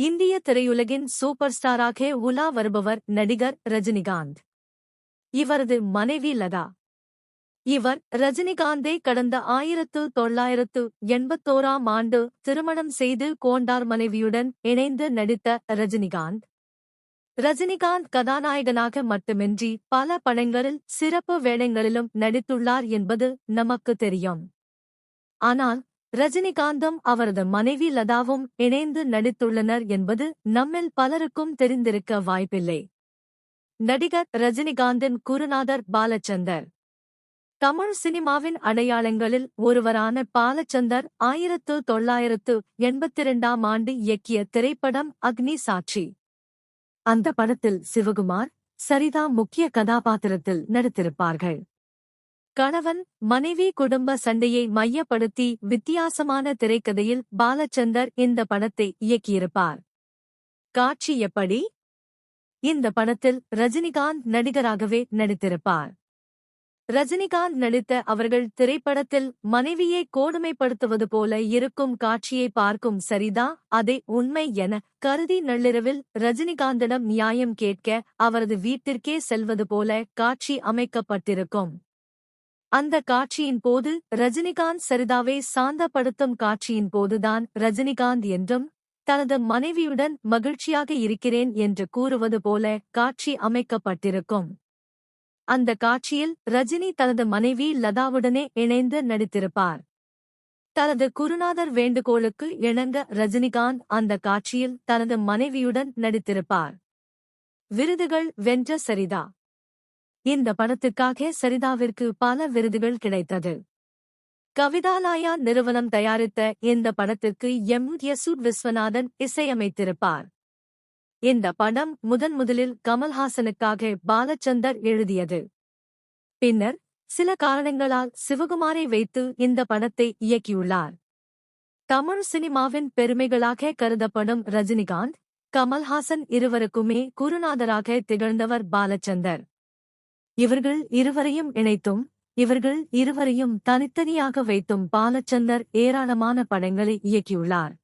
இந்திய திரையுலகின் சூப்பர் ஸ்டாராக உலா வருபவர் நடிகர் ரஜினிகாந்த். இவரது மனைவி லதா. இவர் ரஜினிகாந்தை கடந்த ஆயிரத்து தொள்ளாயிரத்து எண்பத்தோராம் ஆண்டு திருமணம் செய்து கோண்டார் மனைவியுடன் இணைந்து நடித்த ரஜினிகாந்த். ரஜினிகாந்த் கதாநாயகனாக மட்டுமின்றி பல படங்களில் சிறப்பு வேடங்களிலும் நடித்துள்ளார் என்பது நமக்கு தெரியும். ஆனால் ரஜினிகாந்தும் அவரது மனைவி லதாவும் இணைந்து நடித்துள்ளனர் என்பது நம்மில் பலருக்கும் தெரிந்திருக்க வாய்ப்பில்லை. நடிகர் ரஜினிகாந்தின் குருநாதர் பாலச்சந்தர். தமிழ் சினிமாவின் அடையாளங்களில் ஒருவரான பாலச்சந்தர் ஆயிரத்து தொள்ளாயிரத்து எண்பத்திரண்டாம் ஆண்டு இயக்கிய திரைப்படம் அக்னி சாட்சி. அந்த படத்தில் சிவகுமார் சரிதா முக்கிய கதாபாத்திரத்தில் நடித்திருப்பார்கள். கணவன் மனைவி குடும்ப சண்டையை மையப்படுத்தி வித்தியாசமான திரைக்கதையில் பாலச்சந்தர் இந்த படத்தை இயக்கியிருப்பார். காட்சி எப்படி? இந்த படத்தில் ரஜினிகாந்த் நடிகராகவே நடித்திருப்பார். ரஜினிகாந்த் நடித்த அவர்கள் திரைப்படத்தில் மனைவியை கோடுமைப்படுத்துவது போல இருக்கும் காட்சியை பார்க்கும் சரிதா அதை உண்மை என கருதி நள்ளிரவில் ரஜினிகாந்திடம் நியாயம் கேட்க அவரது வீட்டிற்கே செல்வது போல காட்சி அமைக்கப்பட்டிருக்கும். அந்த காட்சியின் போது ரஜினிகாந்த் சரிதாவை சாந்தப்படுத்தும் காட்சியின் போதுதான் ரஜினிகாந்த் என்றும் தனது மனைவியுடன் மகிழ்ச்சியாக இருக்கிறேன் என்று கூறுவது போல காட்சி அமைக்கப்பட்டிருக்கும். அந்த காட்சியில் ரஜினி தனது மனைவி லதாவுடனே இணைந்து நடித்திருப்பார். தனது குருநாதர் வேண்டுகோளுக்கு இணங்க ரஜினிகாந்த் அந்த காட்சியில் தனது மனைவியுடன் நடித்திருப்பார். விருதுகள் வென்ற சரிதா. இந்த படத்துக்காக சரிதாவிற்கு பல விருதுகள் கிடைத்தது. கவிதாலாயா நிறுவனம் தயாரித்த இந்த படத்திற்கு எம். யசூட் விஸ்வநாதன் இசையமைத்திருப்பார். இந்த படம் முதன் முதலில் கமல்ஹாசனுக்காக பாலச்சந்தர் எழுதியது. பின்னர் சில காரணங்களால் சிவகுமாரை வைத்து இந்த படத்தை இயக்கியுள்ளார். தமிழ் சினிமாவின் பெருமைகளாக கருதப்படும் ரஜினிகாந்த் கமல்ஹாசன் இருவருக்குமே குருநாதராக திகழ்ந்தவர் பாலச்சந்தர். இவர்கள் இருவரையும் இணைத்தும் இவர்கள் இருவரையும் தனித்தனியாக வைத்தும் பாலச்சந்தர் ஏராளமான படங்களை இயக்கியுள்ளார்.